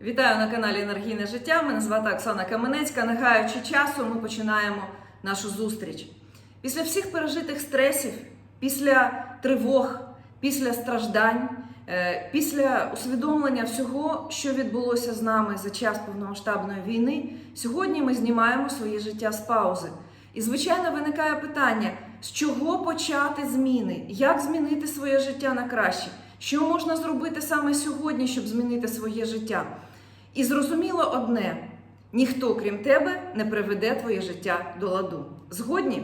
Вітаю на каналі Енергійне життя. Мене звати Оксана Каменецька. Не гаючи часу, ми починаємо нашу зустріч. Після всіх пережитих стресів, після тривог, після страждань, е, після усвідомлення всього, що відбулося з нами за час повномасштабної війни, сьогодні ми знімаємо своє життя з паузи. І, звичайно, виникає питання, з чого почати зміни, як змінити своє життя на краще, що можна зробити саме сьогодні, щоб змінити своє життя. І зрозуміло одне: ніхто, крім тебе, не приведе твоє життя до ладу. Згодні?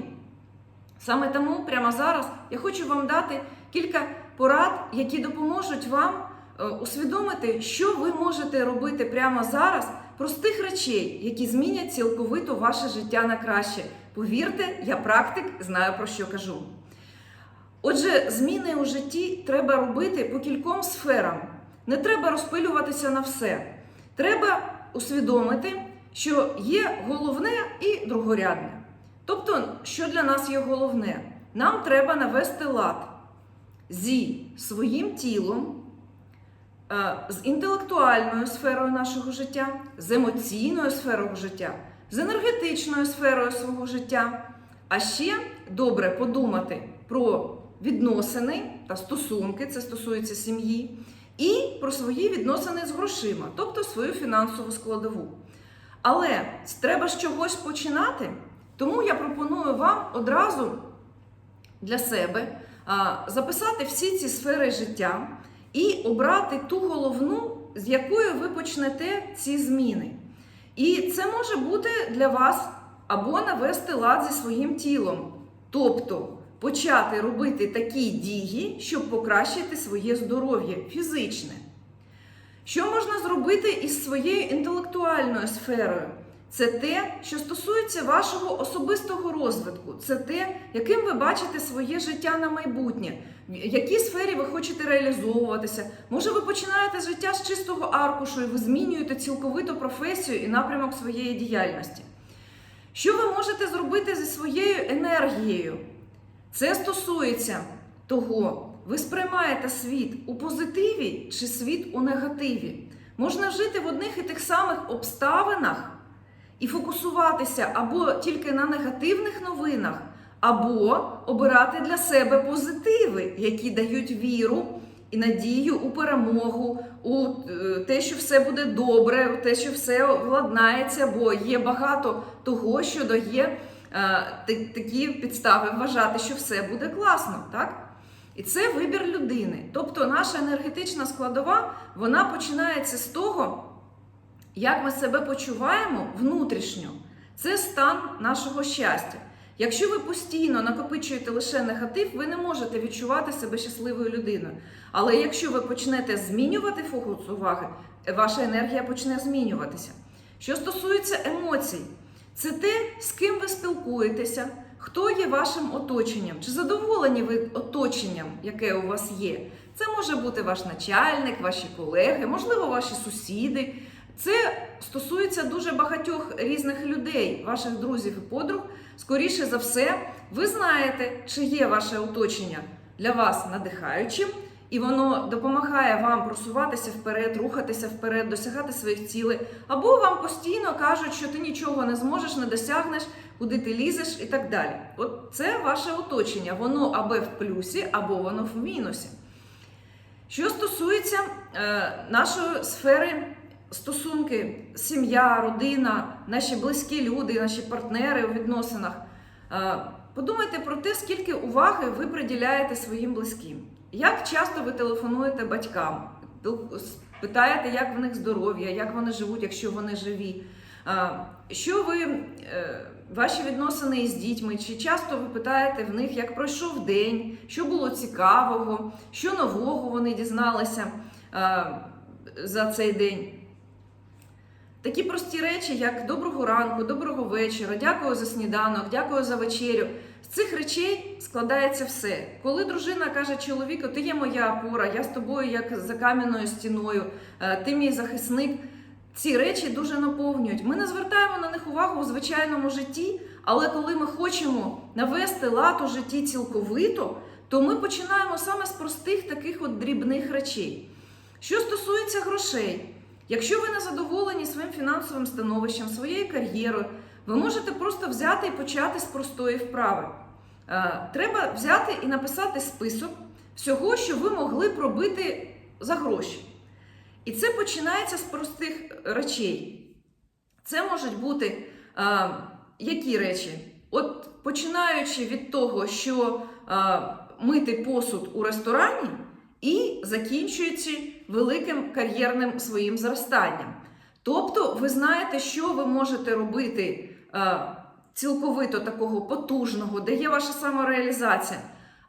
Саме тому прямо зараз я хочу вам дати кілька порад, які допоможуть вам е, усвідомити, що ви можете робити прямо зараз, простих речей, які змінять цілковито ваше життя на краще. Повірте, я практик, знаю про що кажу. Отже, зміни у житті треба робити по кільком сферам. Не треба розпилюватися на все. Треба усвідомити, що є головне і другорядне. Тобто, що для нас є головне? Нам треба навести лад зі своїм тілом, е, з інтелектуальною сферою нашого життя, з емоційною сферою життя, з енергетичною сферою свого життя. А ще добре подумати про відносини та стосунки, це стосується сім'ї, і про свої відносини з грошима, тобто свою фінансову складову. Але треба з чогось починати, тому я пропоную вам одразу для себе записати всі ці сфери життя і обрати ту головну, з якою ви почнете ці зміни. І це може бути для вас або навести лад зі своїм тілом, тобто почати робити такі дії, щоб покращити своє здоров'я фізичне. Що можна зробити із своєю інтелектуальною сферою? Це те, що стосується вашого особистого розвитку, це те, яким ви бачите своє життя на майбутнє, в якій сфері ви хочете реалізовуватися. Може, ви починаєте життя з чистого аркушу і ви змінюєте цілковито професію і напрямок своєї діяльності. Що ви можете зробити зі своєю енергією? Це стосується того, ви сприймаєте світ у позитиві чи світ у негативі. Можна жити в одних і тих самих обставинах і фокусуватися або тільки на негативних новинах, або обирати для себе позитиви, які дають віру і надію у перемогу, у е, те, що все буде добре, у те, що все владнається, бо є багато того, що дає такі підстави вважати, що все буде класно, так? І це вибір людини. Тобто наша енергетична складова вона починається з того, як ми себе почуваємо внутрішньо. Це стан нашого щастя. Якщо ви постійно накопичуєте лише негатив, ви не можете відчувати себе щасливою людиною. Але якщо ви почнете змінювати фокус уваги, ваша енергія почне змінюватися. Що стосується емоцій, це те, з ким ви спілкуєтеся, хто є вашим оточенням, чи задоволені ви оточенням, яке у вас є. Це може бути ваш начальник, ваші колеги, можливо, ваші сусіди. Це стосується дуже багатьох різних людей, ваших друзів і подруг. Скоріше за все, ви знаєте, чи є ваше оточення для вас надихаючим, і воно допомагає вам просуватися вперед, рухатися вперед, досягати своїх цілей, або вам постійно кажуть, що ти нічого не зможеш, не досягнеш, куди ти лізеш і так далі. От це ваше оточення, воно або в плюсі, або воно в мінусі. Що стосується е, нашої сфери стосунки, сім'я, родина, наші близькі люди, наші партнери у відносинах, подумайте про те, скільки уваги ви приділяєте своїм близьким. Як часто ви телефонуєте батькам, питаєте, як в них здоров'я, як вони живуть, якщо вони живі. Е, Що ви, е, ваші відносини із дітьми, чи часто ви питаєте в них, як пройшов день, що було цікавого, що нового вони дізналися е, за цей день. Такі прості речі, як доброго ранку, доброго вечора, дякую за сніданок, дякую за вечерю. З цих речей складається все. Коли дружина каже чоловіку, ти є моя опора, я з тобою як за кам'яною стіною, е, ти мій захисник. Ці речі дуже наповнюють. Ми не звертаємо на них увагу у звичайному житті, але коли ми хочемо навести лад у житті цілковито, то ми починаємо саме з простих таких от дрібних речей. Що стосується грошей, Якщо ви не задоволені своїм фінансовим становищем, своєю кар'єрою, ви можете просто взяти і почати з простої вправи. Е, Треба взяти і написати список всього, що ви могли б робити за гроші. І це починається з простих речей. Це можуть бути е, які речі? От починаючи від того, що е, мити посуд у ресторані, і закінчуючи великим кар'єрним своїм зростанням. Тобто, ви знаєте, що ви можете робити е, цілковито такого потужного, де є ваша самореалізація.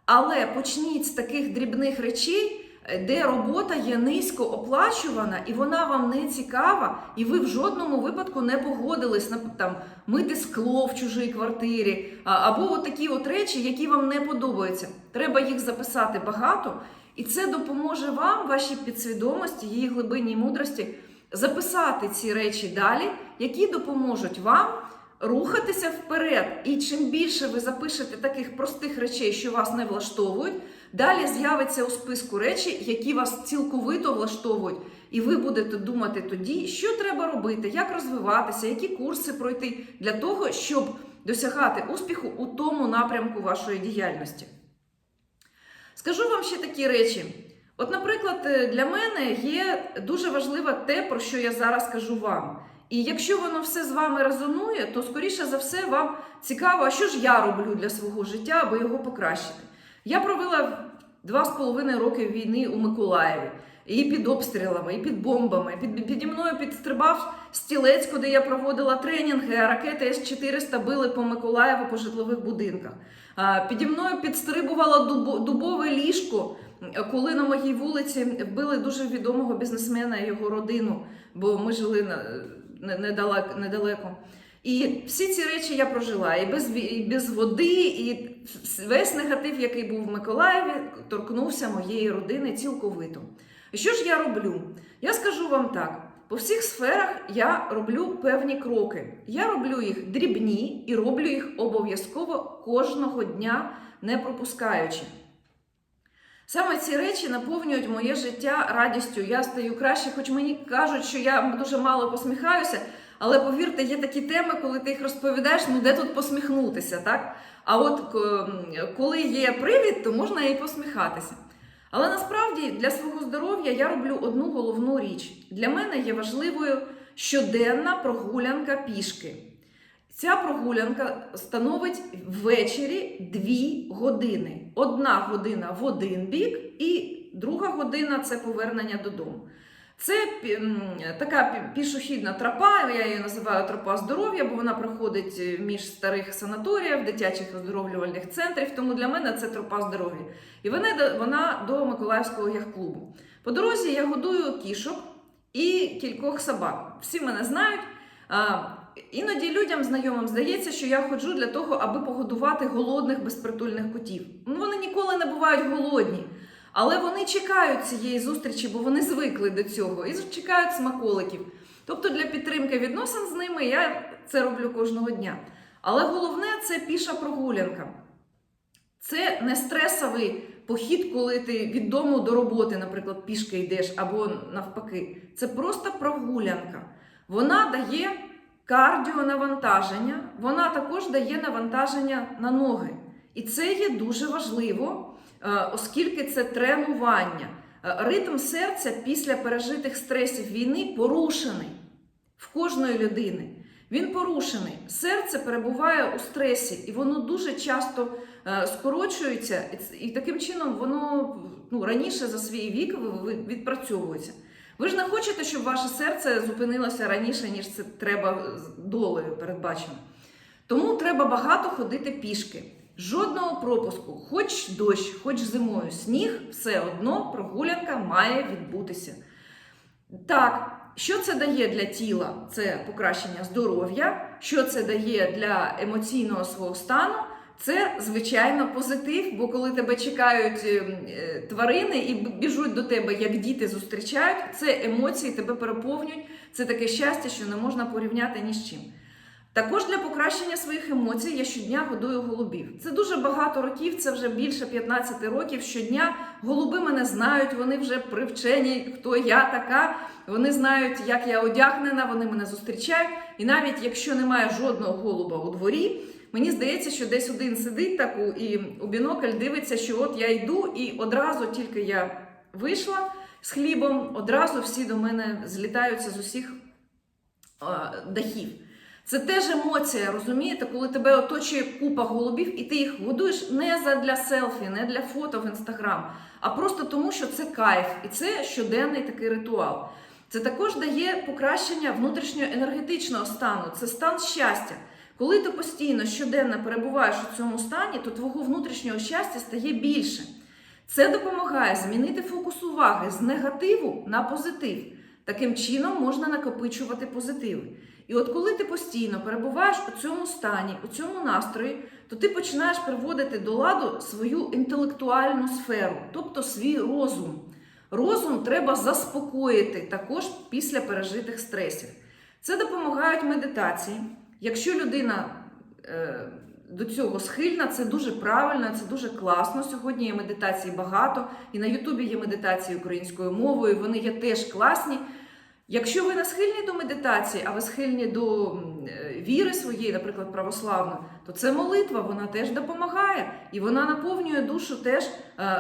Але почніть з таких дрібних речей, е, де робота є низько оплачувана, і вона вам не цікава, і ви в жодному випадку не погодились на там мити скло в чужій квартирі, або от такі от речі, які вам не подобаються. Треба їх записати багато, і це допоможе вам, вашій підсвідомості, її глибинній мудрості, записати ці речі далі, які допоможуть вам рухатися вперед. І чим більше ви запишете таких простих речей, що вас не влаштовують, далі з'явиться у списку речі, які вас цілковито влаштовують. І ви будете думати тоді, що треба робити, як розвиватися, які курси пройти для того, щоб досягати успіху у тому напрямку вашої діяльності. Скажу вам ще такі речі. От, наприклад, е, для мене є дуже важливо те, про що я зараз кажу вам. І якщо воно все з вами резонує, то скоріше за все вам цікаво, а що ж я роблю для свого життя, аби його покращити. Я провела два з половиною роки війни у Миколаєві. І під обстрілами, і під бомбами. Під, піді мною підстрибав стілець, куди я проводила тренінги, а ракети С-400 били по Миколаєву по житлових будинках. А, піді мною підстрибувало дубо, дубове ліжко, коли на моїй вулиці вбили дуже відомого бізнесмена і його родину, бо ми жили на, не- недалеко. недалеко. І всі ці речі я прожила і без, і без води, і весь негатив, який був в Миколаєві, торкнувся моєї родини цілковито. Що ж я роблю? Я скажу вам так: по всіх сферах я роблю певні кроки. Я роблю їх дрібні і роблю їх обов'язково кожного дня, не пропускаючи. Саме ці речі наповнюють моє життя радістю. Я стаю краще, хоч мені кажуть, що я дуже мало посміхаюся. Але повірте, є такі теми, коли ти їх розповідаєш, ну де тут посміхнутися, так? А от коли є привід, то можна і посміхатися. Але насправді для свого здоров'я я роблю одну головну річ. Для мене є важливою щоденна прогулянка пішки. Ця прогулянка становить ввечері 2 години. Одна година в один бік, і друга година це повернення додому. Це така пішохідна тропа, я її називаю тропа здоров'я, бо вона проходить е, між старих санаторіїв, дитячих оздоровлювальних центрів. Тому для мене це тропа здоров'я. І вона, вона до Миколаївського яхт-клубу. По дорозі я годую кішок і кількох собак. Всі мене знають. Іноді людям знайомим здається, що я ходжу для того, аби погодувати голодних безпритульних котів. Вони ніколи не бувають голодні. Але вони чекають цієї зустрічі, бо вони звикли до цього і чекають смаколиків. Тобто для підтримки відносин з ними я це роблю кожного дня. Але головне це піша прогулянка. Це не стресовий похід, коли ти від дому до роботи, наприклад, пішки йдеш або навпаки. Це просто прогулянка. Вона дає кардіонавантаження, вона також дає навантаження на ноги. І це є дуже важливо, оскільки це тренування. Е, Ритм серця після пережитих стресів війни порушений в кожної людини. Він порушений. Серце перебуває у стресі, і воно дуже часто е, скорочується, і таким чином воно ну, раніше за свій вік відпрацьовується. Ви ж не хочете, щоб ваше серце зупинилося раніше, ніж це треба долею передбачено. Тому треба багато ходити пішки. Жодного пропуску, хоч дощ, хоч зимою сніг, все одно прогулянка має відбутися. Так, що це дає для тіла? Це покращення здоров'я. Що це дає для емоційного свого стану? Це звичайно позитив, бо коли тебе чекають е, е, тварини і біжуть до тебе, як діти зустрічають, це емоції тебе переповнюють. Це таке щастя, що не можна порівняти ні з чим. Також для покращення своїх емоцій я щодня годую голубів. Це дуже багато років, це вже більше 15 років. Щодня голуби мене знають, вони вже привчені, хто я така. вони знають, як я одягнена, вони мене зустрічають. І навіть якщо немає жодного голуба у дворі, мені здається, що десь один сидить так у, і у бінокль дивиться, що от я йду, і одразу тільки я вийшла з хлібом, одразу всі до мене злітаються з усіх дахів. Це теж емоція, розумієте, коли тебе оточує купа голубів, і ти їх годуєш не задля селфі, не для фото в інстаграм, а просто тому, що це кайф, і це щоденний такий ритуал. Це також дає покращення внутрішнього енергетичного стану, це стан щастя. Коли ти постійно щоденно перебуваєш у цьому стані, то твого внутрішнього щастя стає більше. Це допомагає змінити фокус уваги з негативу на позитив. Таким чином можна накопичувати позитиви. І от коли ти постійно перебуваєш у цьому стані, у цьому настрої, то ти починаєш приводити до ладу свою інтелектуальну сферу, тобто свій розум. Розум треба заспокоїти також після пережитих стресів. Це допомагають медитації. Якщо людина е, до цього схильна, це дуже правильно, це дуже класно. Сьогодні є медитації багато, і на Ютубі є медитації українською мовою, вони є теж класні. Якщо ви не схильні до медитації, а ви схильні до е, віри своєї, наприклад, православної, то це молитва, вона теж допомагає, і вона наповнює душу теж е,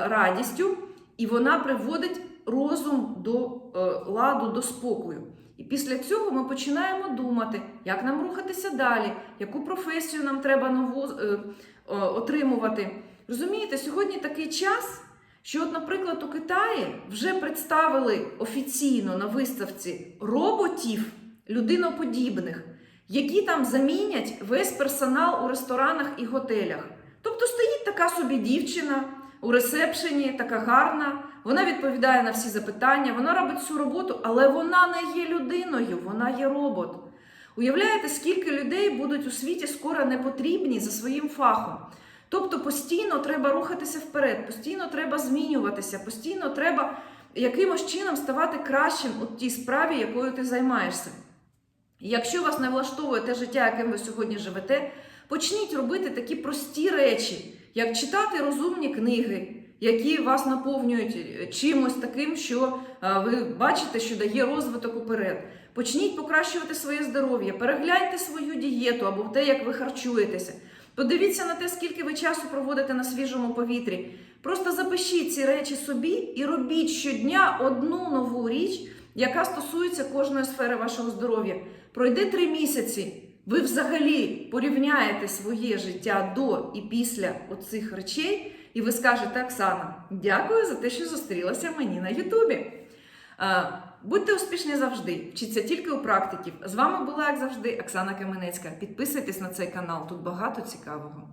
радістю, і вона приводить розум до е, ладу, до спокою. І після цього ми починаємо думати, як нам рухатися далі, яку професію нам треба нову отримувати. Розумієте, сьогодні такий час, що, от, наприклад, у Китаї вже представили офіційно на виставці роботів людиноподібних, які там замінять весь персонал у ресторанах і готелях. Тобто стоїть така собі дівчина у ресепшені, така гарна, вона відповідає на всі запитання, вона робить всю роботу, але вона не є людиною, вона є робот. Уявляєте, скільки людей будуть у світі скоро не потрібні за своїм фахом? Тобто постійно треба рухатися вперед, постійно треба змінюватися, постійно треба якимось чином ставати кращим у тій справі, якою ти займаєшся. І якщо вас не влаштовує те життя, яким ви сьогодні живете, почніть робити такі прості речі, як читати розумні книги, які вас наповнюють чимось таким, що е, ви бачите, що дає розвиток уперед. Почніть покращувати своє здоров'я, перегляньте свою дієту або те, як ви харчуєтеся. Подивіться на те, скільки ви часу проводите на свіжому повітрі. Просто запишіть ці речі собі і робіть щодня одну нову річ, яка стосується кожної сфери вашого здоров'я. Пройде три місяці. Ви взагалі порівняєте своє життя до і після оцих речей, і ви скажете, Оксана, дякую за те, що зустрілася мені на Ютубі. Будьте успішні завжди, вчіться тільки у практиків. З вами була, як завжди, Оксана Каменецька. Підписуйтесь на цей канал, тут багато цікавого.